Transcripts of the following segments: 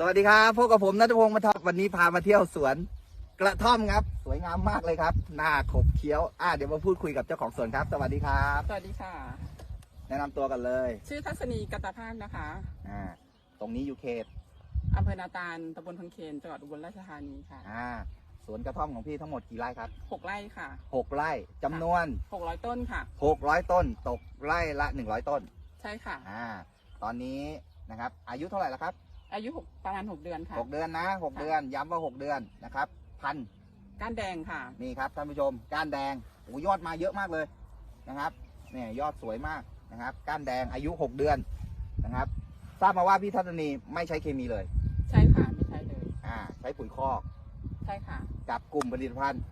สวัสดีครับพบกับผมนัทพงศ์มาทอบวันนี้พามาเที่ยวสวนกระท่อมครับ สวยงามมากเลยครับ หน้าขบเคี้ยวอะเดี๋ยวมาพูดคุยกับเจ้าของสวนครับ สวัสดีครับ สวัสดีค่ะ แนะนำตัวกันเลยชื่อทัศนีกัตตาภาคนะคะอ่าตรงนี้อยู่เขตอำเภอนาตาลตำบลพังเคนจังหวัดอุบลราชธานีค่ะอ่าสวนกระท่อมของพี่ทั้งหมดกี่ไร่ครับหกไร่ค่ะหกไร่จำนวนหกร้อยต้นค่ะ หกร้อยต้น ตกไร่ละหนึ่งร้อยต้นใช่ค่ะ อ่าตอนนี้นะครับอายุเท่าไหร่แล้วครับ อายุหกประมาณหกเดือนค่ะ หกเดือนนะหกค่ะเดือนย้ำว่าหกเดือนนะครับ พันก้านแดงค่ะ นี่ครับท่านผู้ชมก้านแดงโอ้ยอดมาเยอะมากเลยนะครับเนี่ยยอดสวยมากนะครับ ก้านแดงอายุ6เดือนนะครับ ทราบมาว่าพี่ทัศนีไม่ใช้เคมีเลย ใช่ค่ะ ไม่ใช่เลย อ่า ใช้ปุ๋ยคอกใช่ค่ะกับกลุ่มผลิตภัณฑ์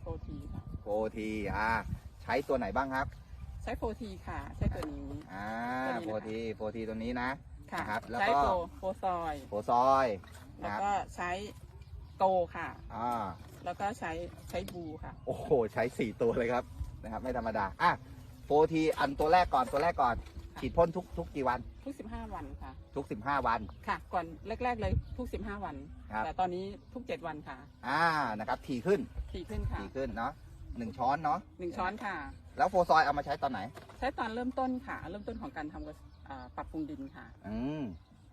โฟทีค่ะ โฟทีอ่าใช้ตัวไหนบ้างครับ ใช้โฟทีค่ะ ใช้ตัวนี้ อ่าตัวนี้โฟนะคะทีโฟทีตัวนี้นะ ค่ะนะครับแล้วก็ใช้โฟโฟซอยโฟซอยนะแล้วครับก็ใช้โกค่ะ อ่าแล้วก็ใช้ใช้บูค่ะ โอ้โหใช้4ตัวเลยครับนะครับ ไม่ธรรมดาอะโฟทีอันตัวแรกก่อนตัวแรกก่อน ฉีดพ่นทุกทุกกี่วันทุกสิบห้าวันค่ะ ทุก 15 วัน ค่ะ ก่อนแรก ๆ เลยทุกสิบห้าวัน ครับ แต่ตอนนี้ทุกเจ็ดวันค่ะอ่านะครับ ถี่ขึ้นทีขึ้นค่ะดีขึ้นเนาะหนึ่งช้อนเนาะหนึ่งช้อนค่ะ แล้วโฟซอยเอามาใช้ตอนไหน ใช้ตอนเริ่มต้นค่ะ เริ่มต้นของการทำกับ อ่าปรับปรุงดินค่ะ อืม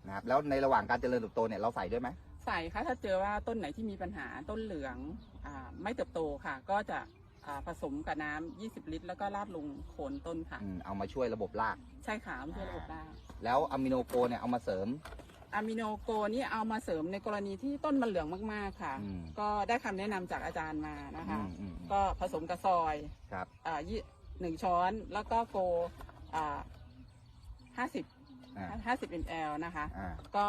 นะครับแล้วในระหว่างการเจริญเติบโตเนี่ยเราใส่ด้วยไหมใส่ค่ะถ้าเจอว่าต้นไหนที่มีปัญหาต้นเหลืองอาไม่เติบโตค่ะ ก็จะอ่าผสมกับน้ำ20 ลิตร แล้วก็ราดลงโคนต้นค่ะ อืมเอามาช่วยระบบราก ใช่ค่ะไม่ใช่ระบบได้ แล้วอะมิโนโกเนี่ยเอามาเสริม อะมิโนโกนี่เอามาเสริมในกรณีที่ต้นมันเหลืองมากๆค่ะ อืม ก็ได้คำแนะนำจากอาจารย์มานะคะ อืมอืมอืมก็ผสมกับซอยครับ อ่ายี่หนึ่งช้อนแล้วก็โกอ่า ห้าสิบอ่าห้าสิบมลนะคะ อ่าก็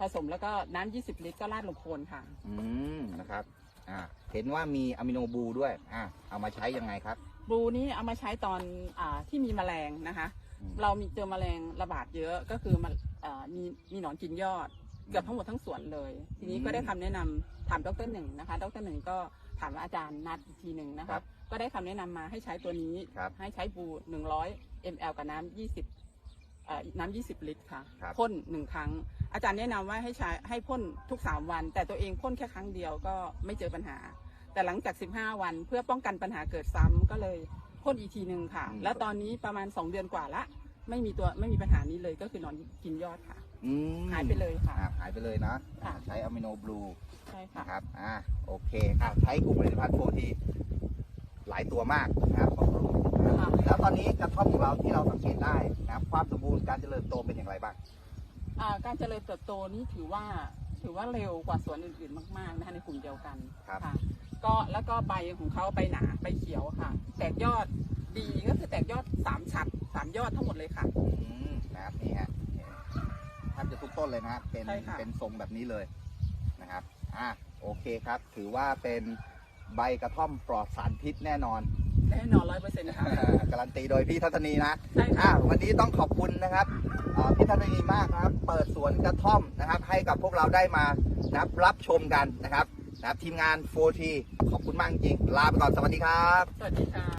ผสมแล้วก็น้ำ20ลิตรก็ราดลงโคนค่ะ อืมนะครับอ่าเห็นว่ามีอะมิโนบูด้วยอ่าเอามาใช้ยังไงครับ บลูนี่เอามาใช้ตอนอาที่มีแมลงนะคะ อืม เรามีเจอแมลงระบาดเยอะก็คือมันอ่ามีมีหนอนกินยอด เกือบทั้งหมดทั้งสวนเลย ทีนี้ก็ได้คำแนะนำถามดรหนึ่งนะคะดรหนึ่งก็ถามอาจารย์นัดอีกทีหนึ่งนะครัคะบก็ได้คำแนะนำมาให้ใช้ตัวนี้ ครับ ให้ใช้บลู100 ml กับน้ำ20เอ่อ น้ำ20 ลิตรค่ะครับ พ่นหนึ่งครั้ง อาจารย์แนะนำว่าให้ใช้ให้พ่นทุก 3 วัน แต่ตัวเองพ่นแค่ครั้งเดียวก็ไม่เจอปัญหา แต่หลังจาก 15 วันเพื่อป้องกันปัญหาเกิดซ้ำก็เลยพ่นอีกทีหนึ่งค่ะ อืม แล้วตอนนี้ประมาณ 2 เดือนกว่าละ ไม่มีตัวไม่มีปัญหานี้เลยก็คือนอนกินยอดค่ะ อืมหายไปเลยค่ะ อ่าหายไปเลยนะค่ะ ใช้อะมิโนบลูใช่ค่ะ นะครับอ่าโอเคอ่าใช้กลุ่มผลิตภัณฑ์โฟทีหลายตัวมาก ตอนนี้กระท่อมของเราที่เราสังเกตได้นะครับความสมบูรณ์การเจริญโตเป็นอย่างไรบ้าง อ่าการเจริญเติบโตนี่ถือว่าถือว่าเร็วกว่าสวนอื่นๆมากๆนะคะในกลุ่มเดียวกันครับ ค่ะ ก็แล้วก็ใบของเขาใบหนาใบเขียวค่ะ แตกยอดดีก็คือแตกยอดสามฉัดสามยอดทั้งหมดเลยค่ะ อืมนะครับนี่ฮะแทบจะทุกต้นเลยนะฮะเป็นใช่ค่ะ เป็นทรงแบบนี้เลยนะครับอ่าโอเคครับ ถือว่าเป็นใบกระท่อมปลอดสารพิษแน่นอน แน่นอนร้อยเปอร์เซ็นต์นะคะการันตีโดยพี่ทัศนีนะใช่ค่ะอ่าวันนี้ต้องขอบคุณนะครับเอ่อพี่ทัศนีมากนะครับ เปิดสวนกระท่อมนะครับ ให้กับพวกเราได้มานะครับรับชมกันนะครับนะครับทีมงาน 4T ขอบคุณมากจริงๆลาไปก่อนสวัสดีครับ สวัสดีค่ะ